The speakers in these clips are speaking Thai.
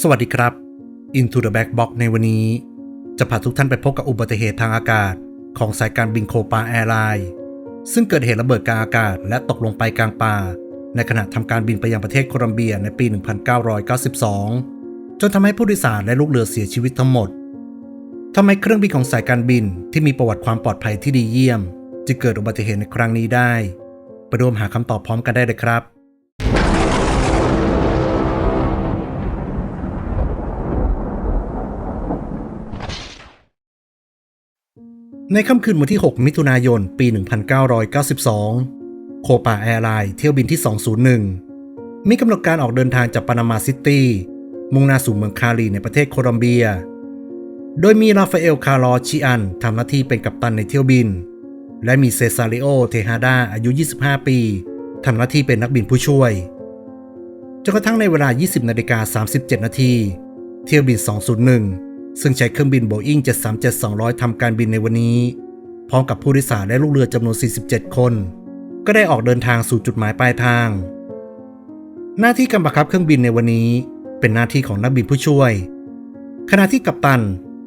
สวัสดีครับ Into the Back Box ในวันนี้ จะพาทุกท่านไปพบกับอุบัติเหตุทางอากาศ ของสายการบินโคปาแอร์ไลน์ซึ่งเกิดเหตุระเบิดกลางอากาศ และตกลงไปกลางป่า ในขณะทำการบินไปยังประเทศโคลัมเบียในปี 1992 จนทำให้ผู้โดยสารและลูกเรือเสียชีวิตทั้งหมดทำไมเครื่องบินของสายการบินที่มีประวัติความปลอดภัยที่ดีเยี่ยมจึงเกิดอุบัติเหตุในครั้งนี้ได้ ไปร่วมหาคำตอบพร้อมกันได้เลยครับ ในค่ำคืนวันที่ 6 มิถุนายน ปี 1992 โคปาแอร์ไลน์เที่ยวบินที่ 201 มีกำหนดการออกเดินทางจากปานามาซิตี้ มุ่งหน้าสู่เมืองคาลีในประเทศโคลอมเบีย โดยมีราฟาเอล คาร์ลอชิอันทำหน้าที่เป็นกัปตันในเที่ยวบิน และมีเซซาริโอ เทฮาดา อายุ 25 ปีทำหน้าที่เป็นนักบินผู้ช่วย จนกระทั่งในเวลา 20นาฬิกา37 นาที เที่ยวบิน 201 ซึ่งใช้เครื่องบินโบอิง737-200 ทำการบินในวันนี้ พร้อมกับผู้โดยสารและลูกเรือจำนวน 47 คน ก็ได้ออกเดินทางสู่จุดหมายปลายทาง หน้าที่การบังคับเครื่องบินในวันนี้ เป็นหน้าที่ของนักบินผู้ช่วย ขณะที่กัปตัน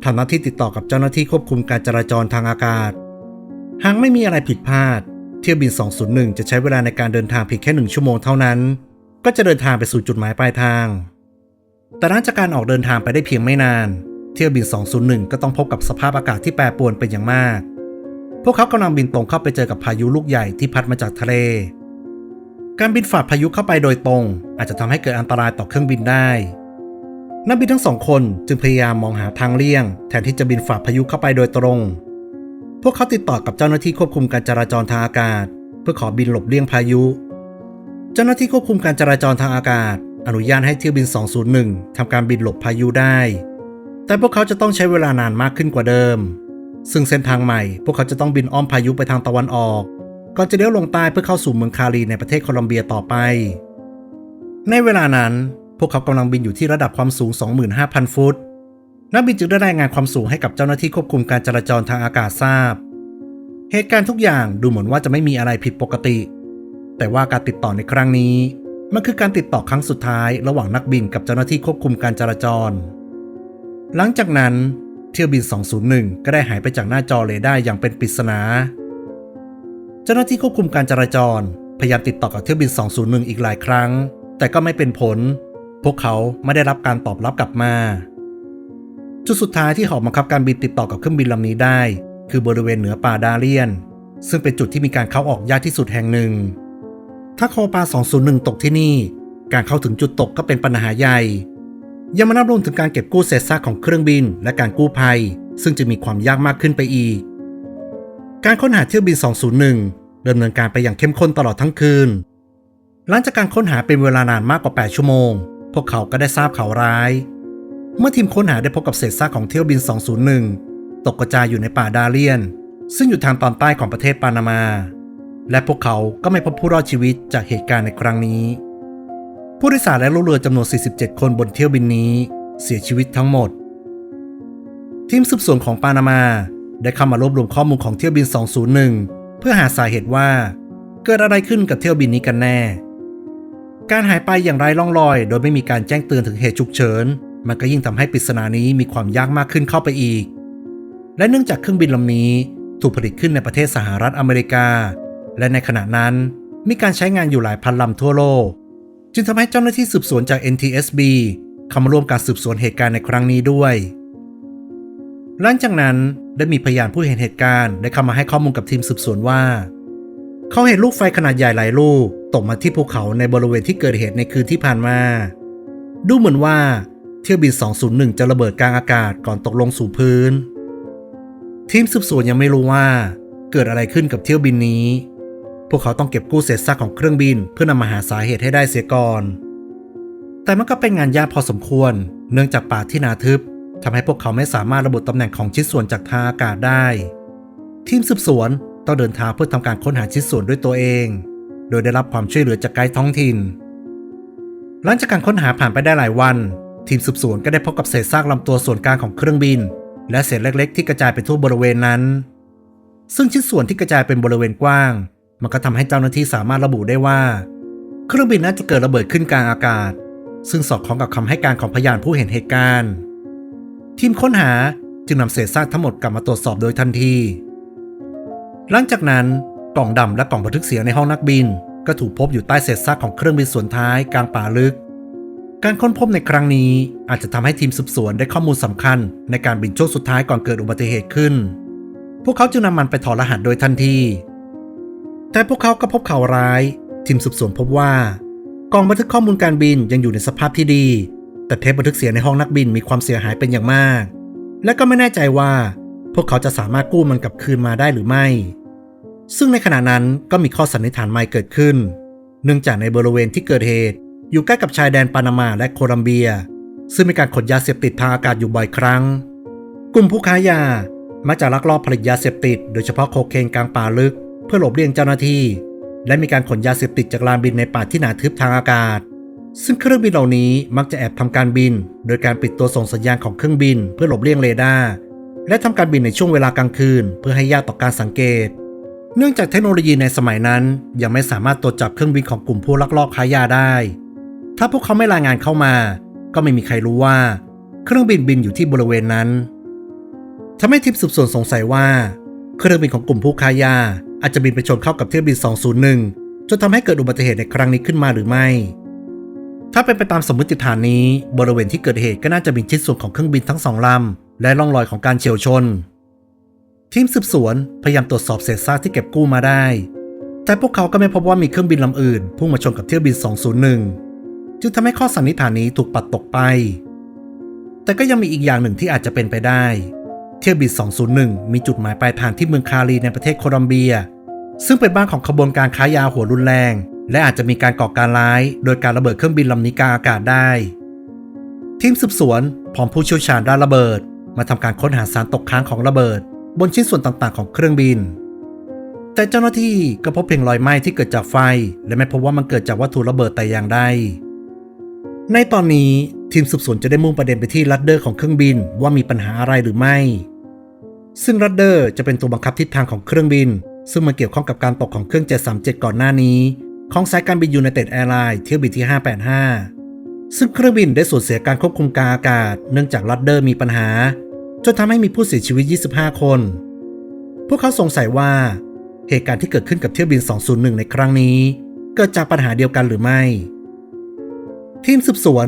ทำหน้าที่ติดต่อกับเจ้าหน้าที่ควบคุมการจราจรทางอากาศ หากไม่มีอะไรผิดพลาด เที่ยวบิน 201 จะใช้เวลาในการเดินทางเพียงแค่หนึ่งชั่วโมงเท่านั้น ก็จะเดินทางไปสู่จุดหมายปลายทาง แต่หลังจากการออกเดินทางไปได้เพียงไม่นาน เที่ยวบิน 201 ก็ต้องพบกับสภาพอากาศที่แปรปรวนเป็นอย่างมาก พวกเขากำลังบินตรงเข้าไปเจอกับพายุลูกใหญ่ที่พัดมาจากทะเล การบินฝ่าพายุเข้าไปโดยตรง อาจจะทำให้เกิดอันตรายต่อเครื่องบินได้นักบินทั้งสองคนจึงพยายามมองหาทางเลี่ยง แทนที่จะบินฝ่าพายุเข้าไปโดยตรง พวกเขาติดต่อกับเจ้าหน้าที่ควบคุมการจราจรทางอากาศ เพื่อขอบินหลบเลี่ยงพายุ เจ้าหน้าที่ควบคุมการจราจรทางอากาศ อนุญาตให้เที่ยวบิน 201ทำการบินหลบพายุได้ แต่พวกเขาจะต้องใช้เวลานานมากขึ้นกว่าเดิม ซึ่งเส้นทางใหม่ พวกเขาจะต้องบินอ้อมพายุไปทางตะวันออกก่อนจะเลี้ยวลงใต้เพื่อเข้าสู่เมืองคารีในประเทศโคลอมเบียต่อไป ในเวลานั้น พวกเขากำลังบินอยู่ที่ระดับความสูง 25,000 ฟุต นักบินจึงได้รายงานความสูงให้กับเจ้าหน้าที่ควบคุมการจราจรทางอากาศทราบ เหตุการณ์ทุกอย่างดูเหมือนว่าจะไม่มีอะไรผิดปกติ แต่ว่าการติดต่อในครั้งนี้ มันคือการติดต่อครั้งสุดท้าย ระหว่างนักบินกับเจ้าหน้าที่ควบคุมการจราจร หลังจากนั้นเที่ยวบิน 201 ก็ได้หายไปจากหน้าจอเรดาร์อย่างเป็นปริศนา เจ้าหน้าที่ควบคุมการจราจร พยายามติดต่อกับเที่ยวบิน 201 อีกหลายครั้ง แต่ก็ไม่เป็นผล พวกเขาไม่ได้รับการตอบรับกลับมา จุดสุดท้ายที่หอบังคับการบินติดต่อกับเครื่องบินลำนี้ได้ คือบริเวณเหนือป่าดาเลียน ซึ่งเป็นจุดที่มีการเข้าออกยากที่สุดแห่งหนึ่ง ถ้าโคปา 201 ตกที่นี่ การเข้าถึงจุดตกก็เป็นปัญหาใหญ่ ยังมานับรวมถึงการเก็บกู้เศษซากของเครื่องบิน และการกู้ภัย ซึ่งจะมีความยากมากขึ้นไปอีก การค้นหาเที่ยวบิน 201ดำเนินการไปอย่างเข้มข้นตลอดทั้งคืน หลังจากการค้นหาเป็นเวลานานมากกว่า 8 ชั่วโมง พวกเขาก็ได้ทราบข่าวร้าย เมื่อทีมค้นหาได้พบกับเศษซากของเที่ยวบิน 201 ตกกระจายอยู่ในป่าดาเลียน ซึ่งอยู่ทางตอนใต้ของประเทศปานามา และพวกเขาก็ไม่พบผู้รอดชีวิตจากเหตุการณ์ในครั้งนี้ ผู้โดยสารและลูกเรือจำนวน 47 คนบนเที่ยวบินนี้ เสียชีวิตทั้งหมด ทีมสืบสวนของปานามา ได้เข้ามารวบรวมข้อมูลของเที่ยวบิน 201 เพื่อหาสาเหตุว่า เกิดอะไรขึ้นกับเที่ยวบินนี้กันแน่ การหายไปอย่างไร้ร่องรอย โดยไม่มีการแจ้งเตือนถึงเหตุฉุกเฉิน มันก็ยิ่งทำให้ปริศนานี้มีความยากมากขึ้นเข้าไปอีก และเนื่องจากเครื่องบินลำนี้ถูกผลิตขึ้นในประเทศสหรัฐอเมริกา และในขณะนั้นมีการใช้งานอยู่หลายพันลำทั่วโลก จึงทำให้เจ้าหน้าที่สืบสวนจาก NTSB เข้ามาร่วมการสืบสวนเหตุการณ์ในครั้งนี้ด้วย หลังจากนั้นได้มีพยานผู้เห็นเหตุการณ์ได้เข้ามาให้ข้อมูลกับทีมสืบสวนว่า เขาเห็นลูกไฟขนาดใหญ่หลายลูกตกมาที่ภูเขาในบริเวณที่เกิดเหตุในคืนที่ผ่านมา ดูเหมือนว่าเที่ยวบิน 201 จะระเบิดกลางอากาศก่อนตกลงสู่พื้น ทีมสืบสวนยังไม่รู้ว่า เกิดอะไรขึ้นกับเที่ยวบินนี้ พวกเขาต้องเก็บกู้เศษซากของเครื่องบิน เพื่อนำมาหาสาเหตุให้ได้เสียก่อน แต่มันก็เป็นงานยากพอสมควร เนื่องจากป่าที่นาทึบทำให้พวกเขาไม่สามารถระบุตำแหน่งของชิ้นส่วนจากทางอากาศได้ ทีมสืบสวนต้องเดินทางเพื่อทำการค้นหาชิ้นส่วนด้วยตัวเอง โดยได้รับความช่วยเหลือจากไกด์ท้องถิ่น หลังจากการค้นหาผ่านไปได้หลายวัน ทีมสืบสวนก็ได้พบกับเศษซากลำตัวส่วนกลางของเครื่องบิน และเศษเล็ก ๆ ที่กระจายไปทั่วบริเวณนั้น ซึ่งชิ้นส่วนที่กระจายเป็นบริเวณกว้าง มันก็ทำให้เจ้าหน้าที่สามารถระบุได้ว่า เครื่องบินน่าจะเกิดระเบิดขึ้นกลางอากาศ ซึ่งสอดคล้องกับคำให้การของพยานผู้เห็นเหตุการณ์ ทีมค้นหาจึงนำเศษซากทั้งหมดกลับมาตรวจสอบโดยทันที หลังจากนั้นกล่องดำและกล่องบันทึกเสียงในห้องนักบิน ก็ถูกพบอยู่ใต้เศษซากของเครื่องบินส่วนท้ายกลางป่าลึก การค้นพบในครั้งนี้อาจจะทำให้ทีมสืบสวนได้ข้อมูลสำคัญ ในการบินช่วงสุดท้ายก่อนเกิดอุบัติเหตุขึ้น พวกเขาจึงนำมันไปถอดรหัสโดยทันที แต่พวกเขาก็พบข่าวร้าย ทีมสืบสวนพบว่ากล่องบันทึกข้อมูลการบินยังอยู่ในสภาพที่ดี แต่เทปบันทึกเสียงในห้องนักบินมีความเสียหายเป็นอย่างมาก และก็ไม่แน่ใจว่า พวกเขาจะสามารถกู้มันกลับคืนมาได้หรือไม่ ซึ่งในขณะนั้นก็มีข้อสันนิษฐานใหม่เกิดขึ้น เนื่องจากในบริเวณที่เกิดเหตุ อยู่ใกล้กับชายแดนปานามาและโคลัมเบีย ซึ่งมีการขนยาเสพติดทางอากาศอยู่บ่อยครั้ง กลุ่มผู้ค้ายามักจะลักลอบผลิตยาเสพติด โดยเฉพาะโคเคนกลางป่าลึก เพื่อหลบเลี่ยงเจ้าหน้าที่ และมีการขนยาเสพติดจากลานบินในป่าที่หนาทึบทางอากาศ ซึ่งเครื่องบินเหล่านี้มักจะแอบทำการบิน โดยการปิดตัวส่งสัญญาณของเครื่องบิน เพื่อหลบเลี่ยงเรดาร์และทำการบินในช่วงเวลากลางคืน เพื่อให้ยากต่อการสังเกต เนื่องจากเทคโนโลยีในสมัยนั้น ยังไม่สามารถตรวจจับเครื่องบินของกลุ่มผู้ลักลอบค้ายาได้ ถ้าพวกเขาไม่รายงานเข้ามา ก็ไม่มีใครรู้ว่า เครื่องบินบินอยู่ที่บริเวณนั้นทำให้ทีมสืบสวนสงสัยว่า เครื่องบินของกลุ่มผู้ค้ายา อาจจะบินไปชนเข้ากับเที่ยวบิน 201 จนทำให้เกิดอุบัติเหตุในครั้งนี้ขึ้นมาหรือไม่ ถ้าเป็นไปตามสมมติฐานนี้ บริเวณที่เกิดเหตุก็น่าจะมีชิ้นส่วนของเครื่องบินทั้งสองลำและร่องรอยของการเฉียวชน ทีมสืบสวนพยายามตรวจสอบเศษซากที่เก็บกู้มาได้ แต่พวกเขาก็ไม่พบว่ามีเครื่องบินลำอื่นพุ่งมาชนกับเที่ยวบิน 201 จึงทำให้ข้อสันนิษฐานนี้ถูกปัดตกไป แต่ก็ยังมีอีกอย่างหนึ่งที่อาจจะเป็นไปได้เที่ยวบิน 201 มีจุดหมายปลายทางที่เมืองคารีในประเทศโคลอมเบีย ซึ่งเป็นบ้านของขบวนการค้ายาหัวรุนแรง และอาจจะมีการก่อการร้าย โดยการระเบิดเครื่องบินลำนี้กลางอากาศได้ ทีมสืบสวนพร้อมผู้เชี่ยวชาญด้านระเบิด มาทำการค้นหาสารตกค้างของระเบิด บนชิ้นส่วนต่างๆ ของเครื่องบิน แต่เจ้าหน้าที่ก็พบเพียงรอยไหม้ที่เกิดจากไฟ และไม่พบว่ามันเกิดจากวัตถุระเบิดแต่อย่างใดในตอนนี้ทีมสืบสวนจะได้มุ่งประเด็นไปที่รัดเดอร์ของเครื่องบินว่ามีปัญหาอะไรหรือไม่ ซึ่งรัดเดอร์จะเป็นตัวบังคับทิศทางของเครื่องบิน ซึ่งมันเกี่ยวข้องกับการตกของเครื่อง 737 ก่อนหน้านี้ ของสายการบินยูไนเต็ดแอร์ไลน์เที่ยวบินที่ 585 ซึ่งเครื่องบินได้สูญเสียการควบคุมการอากาศ เนื่องจากรัดเดอร์มีปัญหา จนทำให้มีผู้เสียชีวิต 25 คน พวกเขาสงสัยว่า เหตุการณ์ที่เกิดขึ้นกับเที่ยวบิน 201 ในครั้งนี้ เกิดจากปัญหาเดียวกันหรือไม่ ทีมสืบสวน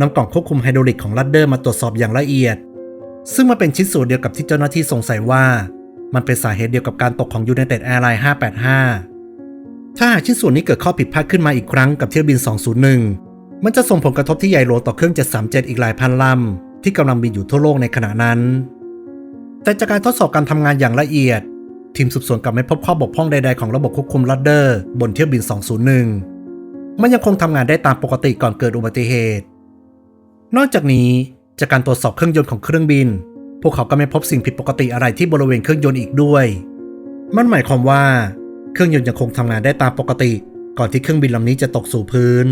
นำกล่องควบคุมไฮดรอลิกของรัดเดอร์มาตรวจสอบอย่างละเอียด ซึ่งมันเป็นชิ้นส่วนเดียวกับที่เจ้าหน้าที่สงสัยว่า มันเป็นสาเหตุเดียวกับการตกของยูไนเต็ดแอร์ไลน์585 ถ้าหากชิ้นส่วนนี้เกิดข้อผิดพลาดขึ้นมาอีกครั้งกับเที่ยวบิน 201 มันจะส่งผลกระทบที่ใหญ่หลวงต่อเครื่อง 737 อีกหลายพันลำที่กำลังบินอยู่ทั่วโลกในขณะนั้น แต่จากการทดสอบการทำงานอย่างละเอียด ทีมสืบสวนกลับไม่พบข้อบกพร่องใดๆของระบบควบคุมรัดเดอร์บนเที่ยวบิน 201 มันยังคงทำงานได้ตามปกติก่อนเกิดอุบัติเหตุ นอกจากนี้จากการตรวจสอบเครื่องยนต์ของเครื่องบิน พวกเขาก็ไม่พบสิ่งผิดปกติอะไรที่บริเวณเครื่องยนต์อีกด้วย มันหมายความว่า เครื่องยนต์ยังคงทำงานได้ตามปกติ ก่อนที่เครื่องบินลำนี้จะตกสู่พื้น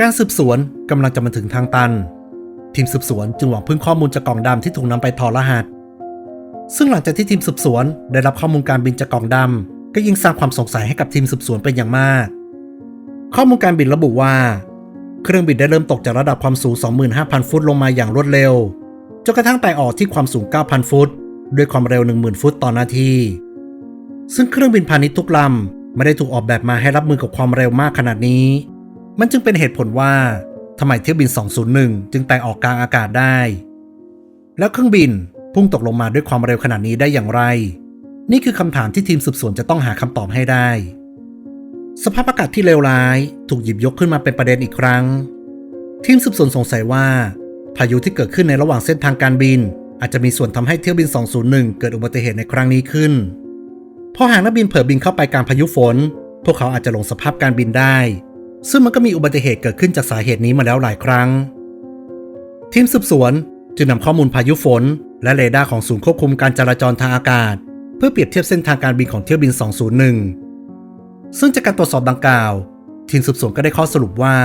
การสืบสวนกำลังจะมาถึงทางตัน ทีมสืบสวนจึงหวังพึ่งข้อมูลจากกล่องดำที่ถูกนำไปถอดรหัส ซึ่งหลังจากที่ทีมสืบสวนได้รับข้อมูลการบินจากกล่องดำก็ยิ่งสร้างความสงสัยให้กับทีมสืบสวนเป็นอย่างมาก ข้อมูลการบินระบุว่า เครื่องบินได้เริ่มตกจากระดับความสูง 25,000 ฟุตลงมาอย่างรวดเร็ว จนกระทั่งไต่ออกที่ความสูง 9,000 ฟุต ด้วยความเร็ว 10,000 ฟุตต่อนาที ซึ่งเครื่องบินพาณิชย์ทุกลำไม่ได้ถูกออกแบบมาให้รับมือกับความเร็วมากขนาดนี้ มันจึงเป็นเหตุผลว่าทำไมเที่ยวบิน 201 จึงไต่ออกกลางอากาศได้ แล้วเครื่องบินพุ่งตกลงมาด้วยความเร็วขนาดนี้ได้อย่างไร นี่คือคำถามที่ทีมสืบสวนจะต้องหาคำตอบให้ได้ สภาพอากาศที่เลวร้ายถูกหยิบยกขึ้นมาเป็นประเด็นอีกครั้ง ทีมสืบสวนสงสัยว่า พายุที่เกิดขึ้นในระหว่างเส้นทางการบิน อาจจะมีส่วนทำให้เที่ยวบิน 201 เกิดอุบัติเหตุในครั้งนี้ขึ้นพอหากนักบินเผลอบินเข้าไปกลางพายุฝน พวกเขาอาจจะลงสภาพการบินได้ ซึ่งมันก็มีอุบัติเหตุเกิดขึ้นจากสาเหตุนี้มาแล้วหลายครั้ง ทีมสืบสวนจึงนำข้อมูลพายุฝน และเรดาร์ของศูนย์ควบคุมการจราจรทางอากาศ เพื่อเปรียบเทียบเส้นทางการบินของเที่ยวบิน 201 ซึ่งจากการตรวจสอบดังกล่าว ทีมสืบสวนก็ได้ข้อสรุปว่า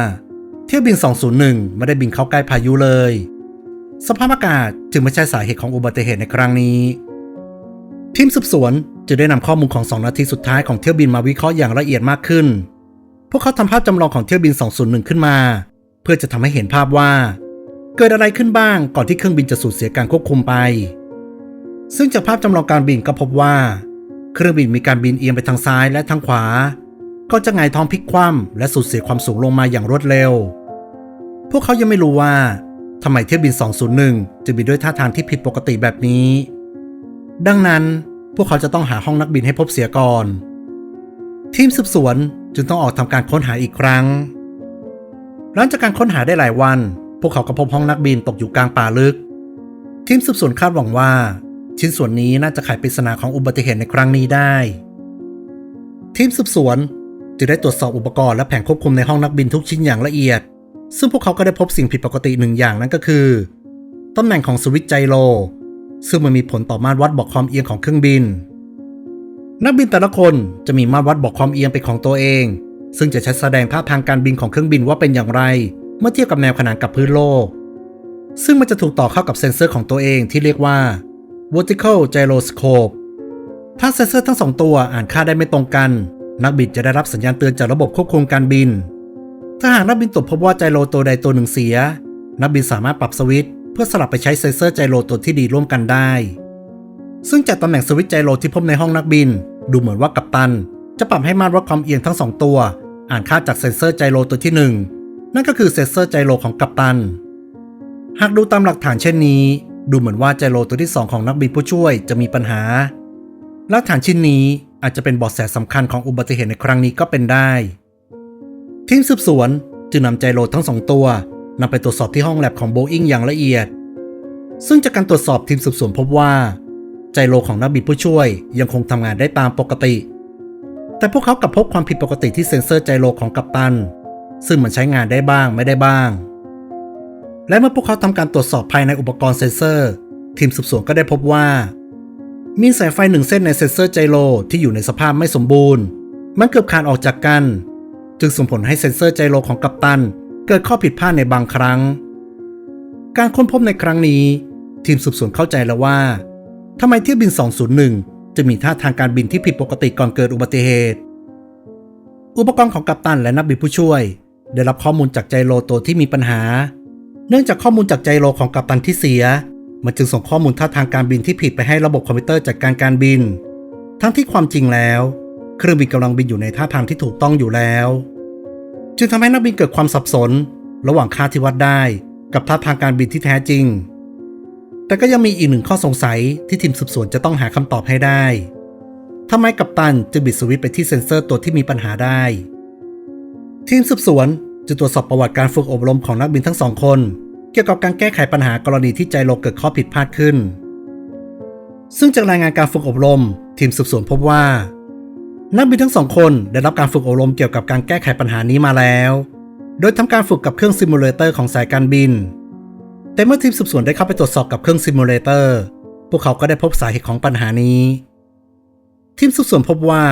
เที่ยวบิน 201 ไม่ได้บินเข้าใกล้พายุเลย สภาพอากาศจึงไม่ใช่สาเหตุของอุบัติเหตุในครั้งนี้ ทีมสืบสวนจึงได้นำข้อมูลของ 2 นาทีสุดท้ายของเที่ยวบินมาวิเคราะห์อย่างละเอียดมากขึ้น พวกเขาทำภาพจำลองของเที่ยวบิน 201 ขึ้นมา เพื่อจะทำให้เห็นภาพว่า เกิดอะไรขึ้นบ้างก่อนที่เครื่องบินจะสูญเสียการควบคุมไป ซึ่งจากภาพจำลองการบินก็พบว่า เครื่องบินมีการบินเอียงไปทางซ้ายและทางขวา ก็จะหงท้องพลิกคว่ำและสูญเสียความสูงลงมาอย่างรวดเร็ว พวกเขายังไม่รู้ว่าทำไมเที่ยวบิน 201จะบินด้วยท่าทางที่ผิดปกติแบบนี้ ดังนั้นพวกเขาจะต้องหาห้องนักบินให้พบเสียก่อน ทีมสืบสวนจึงต้องออกทำการค้นหาอีกครั้ง หลังจากการค้นหาได้หลายวัน พวกเขาก็พบห้องนักบินตกอยู่กลางป่าลึก ทีมสืบสวนคาดหวังว่า ชิ้นส่วนนี้น่าจะไขปริศนาของอุบัติเหตุในครั้งนี้ได้ ทีมสืบสวนจึงได้ตรวจสอบอุปกรณ์และแผงควบคุมในห้องนักบินทุกชิ้นอย่างละเอียด ซึ่งพวกเขาก็ได้พบสิ่งผิดปกติหนึ่งอย่างนั่นก็คือตำแหน่งของสวิตช์ไจโร ซึ่งมันมีผลต่อมาตรวัดบอกความเอียงของเครื่องบิน นักบินแต่ละคนจะมีมาตรวัดบอกความเอียงเป็นของตัวเอง ซึ่งจะใช้แสดงท่าทางการบินของเครื่องบินว่าเป็นอย่างไร เมื่อเทียบกับแนวขนานกับพื้นโลก ซึ่งมันจะถูกต่อเข้ากับเซ็นเซอร์ของตัวเองที่เรียกว่า vertical gyroscope ถ้าเซ็นเซอร์ทั้งสองตัวอ่านค่าได้ไม่ตรงกัน นักบินจะได้รับสัญญาณเตือนจากระบบควบคุมการบิน ถ้าหากนักบินตรวจพบว่าไจโรตัวใดตัวหนึ่งเสีย นักบินสามารถปรับสวิตช์เพื่อสลับไปใช้เซนเซอร์ไจโรตัวที่ดีร่วมกันได้ ซึ่งจากตำแหน่งสวิตช์ไจโรที่พบในห้องนักบิน ดูเหมือนว่ากัปตัน จะปรับให้มาตรวัดความเอียงทั้งสองตัว อ่านค่าจากเซนเซอร์ไจโรตัวที่หนึ่งนั่นก็คือเซนเซอร์ไจโรของกัปตัน หากดูตามหลักฐานเช่นนี้ ดูเหมือนว่าไจโรตัวที่ 2 ของนักบินผู้ช่วยจะมีปัญหาหลักฐานชิ้นนี้อาจจะเป็นเบาะแสสำคัญของอุบัติเหตุในครั้งนี้ก็เป็นได้ ทีมสืบสวนจึงนำไจโรทั้งสองตัวนำไปตรวจสอบที่ห้องแลบของโบอิงอย่างละเอียด ซึ่งจากการตรวจสอบทีมสืบสวนพบว่าไจโรของนักบินผู้ช่วยยังคงทำงานได้ตามปกติ แต่พวกเขากลับพบความผิดปกติที่เซ็นเซอร์ไจโรของกัปตัน ซึ่งมันใช้งานได้บ้างไม่ได้บ้าง และเมื่อพวกเขาทำการตรวจสอบภายในอุปกรณ์เซ็นเซอร์ ทีมสืบสวนก็ได้พบว่า มีสายไฟหนึ่งเส้นในเซ็นเซอร์ไจโรที่อยู่ในสภาพไม่สมบูรณ์ มันเกือบขาดออกจากกัน จึงส่งผลให้เซ็นเซอร์ไจโรของกัปตัน เกิดข้อผิดพลาดในบางครั้ง การค้นพบในครั้งนี้ ทีมสืบสวนเข้าใจแล้วว่าทำไมเที่ยวบิน 201 จะมีท่าทางการบินที่ผิดปกติก่อนเกิดอุบัติเหตุ อุปกรณ์ของกัปตันและนักบินผู้ช่วย ได้รับข้อมูลจากไจโรตัวที่มีปัญหา เนื่องจากข้อมูลจากไจโรของกัปตันที่เสีย มันจึงส่งข้อมูลท่าทางการบินที่ผิดไปให้ระบบคอมพิวเตอร์จัดการการบิน ทั้งที่ความจริงแล้ว เครื่องบินกำลังบินอยู่ในท่าทางที่ถูกต้องอยู่แล้ว จึงทำให้นักบินเกิดความสับสน ระหว่างค่าที่วัดได้ กับท่าทางการบินที่แท้จริง แต่ก็ยังมีอีกหนึ่งข้อสงสัยที่ทีมสืบสวนจะต้องหาคำตอบให้ได้ทำไมกัปตันจึงบิดสวิตไปที่เซ็นเซอร์ตัวที่มีปัญหาได้ ทีมสืบสวนจะตรวจสอบประวัติการฝึกอบรมของนักบินทั้งสองคน เกี่ยวกับการแก้ไขปัญหากรณีที่ไจโรเกิดข้อผิดพลาดขึ้น ซึ่งจากรายงานการฝึกอบรม ทีมสืบสวนพบว่า นักบินทั้งสองคนได้รับการฝึกอบรมเกี่ยวกับการแก้ไขปัญหานี้มาแล้ว โดยทำการฝึกกับเครื่องซิมูเลเตอร์ของสายการบิน แต่เมื่อทีมสืบสวนได้เข้าไปตรวจสอบกับเครื่องซิมูเลเตอร์ พวกเขาก็ได้พบสาเหตุของปัญหานี้ ทีมสืบสวนพบว่า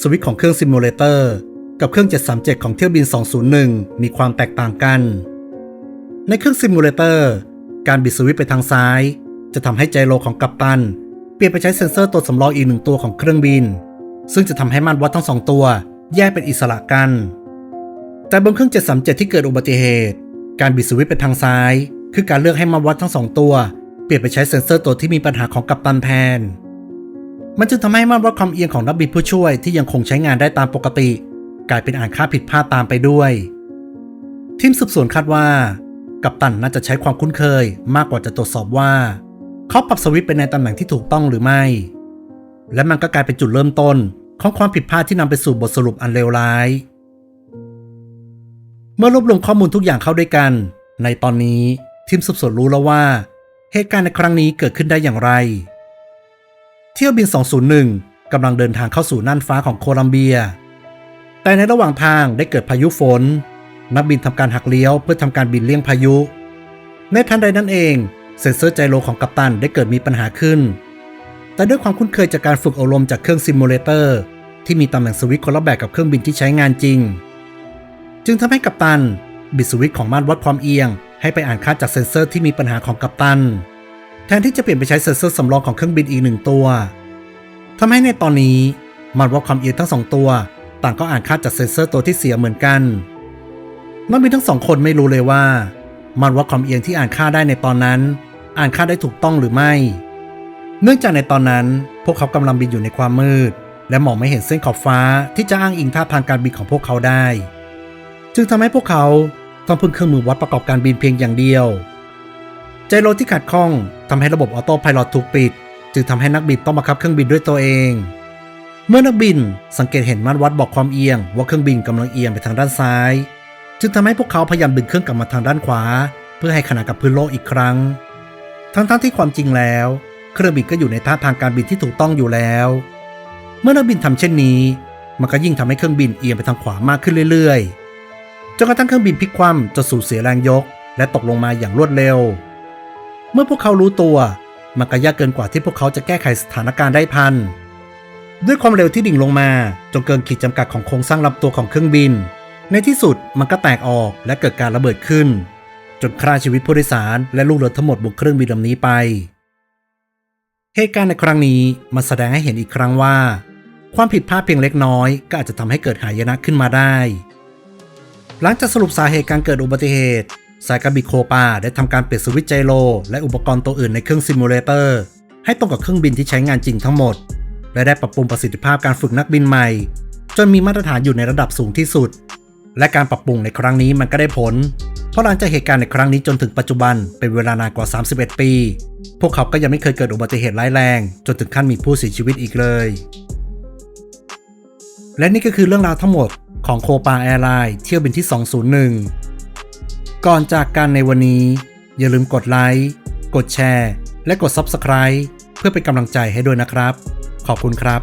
สวิตช์ของเครื่องซิมูเลเตอร์กับเครื่อง 737 ของเที่ยวบิน 201 มีความแตกต่างกัน ในเครื่องซิมูเลเตอร์การบิดสวิตช์ไปทางซ้าย จะทำให้ไจโรของกัปตัน เปลี่ยนไปใช้เซ็นเซอร์ตัวสำรองอีกหนึ่งตัวของเครื่องบิน ซึ่งจะทำให้มาตรวัดทั้งสองตัว แยกเป็นอิสระกัน แต่บนเครื่อง 737 ที่เกิดอุบัติเหตุ การบิดสวิตช์ไปทางซ้าย คือการเลือกให้มาตรวัดทั้งสองตัว เปลี่ยนไปใช้เซ็นเซอร์ตัวที่มีปัญหาของกัปตันแทน มันจึงทำให้มาตรวัดความเอียงของนักบินผู้ช่วยที่ยังคงใช้งานได้ตามปกติ กลายเป็นอ่านค่าผิดพลาดตามไปด้วยทีมสืบสวนคาดว่า กัปตันน่าจะใช้ความคุ้นเคย มากกว่าจะตรวจสอบว่า เขาปรับสวิตช์ไปในตำแหน่งที่ถูกต้องหรือไม่ และมันก็กลายเป็นจุดเริ่มต้น ของความผิดพลาดที่นำไปสู่บทสรุปอันเลวร้าย เมื่อรวบรวมข้อมูลทุกอย่างเข้าด้วยกัน ในตอนนี้ทีมสืบสวนรู้แล้วว่า เหตุการณ์ในครั้งนี้เกิดขึ้นได้อย่างไร เที่ยวบิน 201กำลังเดินทางเข้าสู่น่านฟ้าของโคลัมเบีย แต่ในระหว่างทางได้เกิดพายุฝน นักบินทำการหักเลี้ยวเพื่อทำการบินเลี่ยงพายุ ในทันใดนั้นเองเซ็นเซอร์ไจโรของกัปตันได้เกิดมีปัญหาขึ้น แต่ด้วยความคุ้นเคยจากการฝึกอบรมจากเครื่องซิมูเลเตอร์ ที่มีตำแหน่งสวิตช์คนละแบบกับเครื่องบินที่ใช้งานจริง จึงทำให้กัปตัน บิดสวิตช์ของมาตรวัดความเอียง ให้ไปอ่านค่าจากเซ็นเซอร์ที่มีปัญหาของกัปตัน แทนที่จะเปลี่ยนไปใช้เซ็นเซอร์สำรองของเครื่องบินอีกหนึ่งตัวทำให้ในตอนนี้มาตรวัดความเอียงทั้งสองตัว ต่างก็อ่านค่าจากเซ็นเซอร์ตัวที่เสียเหมือนกันนักบินทั้งสองคนไม่รู้เลยว่ามันวัดความเอียงที่อ่านค่าได้ในตอนนั้น อ่านค่าได้ถูกต้องหรือไม่ เนื่องจากในตอนนั้นพวกเขากำลังบินอยู่ในความมืด และมองไม่เห็นเส้นขอบฟ้าที่จะอ้างอิงท่าทางการบินของพวกเขาได้ จึงทำให้พวกเขาต้องพึ่งเครื่องมือวัดประกอบการบินเพียงอย่างเดียว ใจโรที่ขัดข้องทำให้ระบบออโต้พายロถูกปิด จึงทำให้นักบินต้องบังคับเครื่องบินด้วยตัวเอง เมื่อนักบินสังเกตเห็นม่าตรวัดบอกความเอียง ว่าเครื่องบินกำลังเอียงไปทางด้านซ้าย จึงทำให้พวกเขาพยายามดึงเครื่องกลับมาทางด้านขวา เพื่อให้ขนานกับพื้นโลกอีกครั้ง ทั้งๆที่ความจริงแล้ว เครื่องบินก็อยู่ในท่าทางการบินที่ถูกต้องอยู่แล้ว เมื่อนักบินทำเช่นนี้ มันก็ยิ่งทำให้เครื่องบินเอียงไปทางขวามากขึ้นเรื่อยๆ จนกระทั่งเครื่องบินพลิกคว่ำจนสูญเสียแรงยก และตกลงมาอย่างรวดเร็ว เมื่อพวกเขารู้ตัว มันก็ยากเกินกว่าที่พวกเขาจะแก้ไขสถานการณ์ได้ทัน ด้วยความเร็วที่ดิ่งลงมา จนเกินขีดจำกัดของโครงสร้างลำตัวของเครื่องบิน ในที่สุดมันก็แตกออกและเกิดการระเบิดขึ้น จนฆ่าชีวิตผู้โดยสารและลูกเรือทั้งหมดบนเครื่องบินลำนี้ไปเหตุการณ์ในครั้งนี้มันแสดงให้เห็นอีกครั้งว่า ความผิดพลาดเพียงเล็กน้อย ก็อาจจะทำให้เกิดหายนะขึ้นมาได้ หลังจากสรุปสาเหตุการเกิดอุบัติเหตุ สายการบินโคปาได้ทำการเปลี่ยนสวิตช์ไจโรและอุปกรณ์ตัวอื่นในเครื่องซิมูเลเตอร์ให้ตรงกับเครื่องบินที่ใช้งานจริงทั้งหมด และได้ปรับปรุงประสิทธิภาพการฝึกนักบินใหม่ จนมีมาตรฐานอยู่ในระดับสูงที่สุด และการปรับปรุงในครั้งนี้มันก็ได้ผล เพราะหลังจากเหตุการณ์ในครั้งนี้จนถึงปัจจุบันเป็นเวลานานกว่า 31 ปี พวกเขาก็ยังไม่เคยเกิดอุบัติเหตุร้ายแรง จนถึงขั้นมีผู้เสียชีวิตอีกเลย และนี่ก็คือเรื่องราวทั้งหมดของโคปาแอร์ไลน์เที่ยวบินที่ 201 ก่อนจากกันในวันนี้ อย่าลืมกดไลค์ กดแชร์ และกด Subscribe เพื่อเป็นกำลังใจให้ด้วยนะครับ ขอบคุณครับ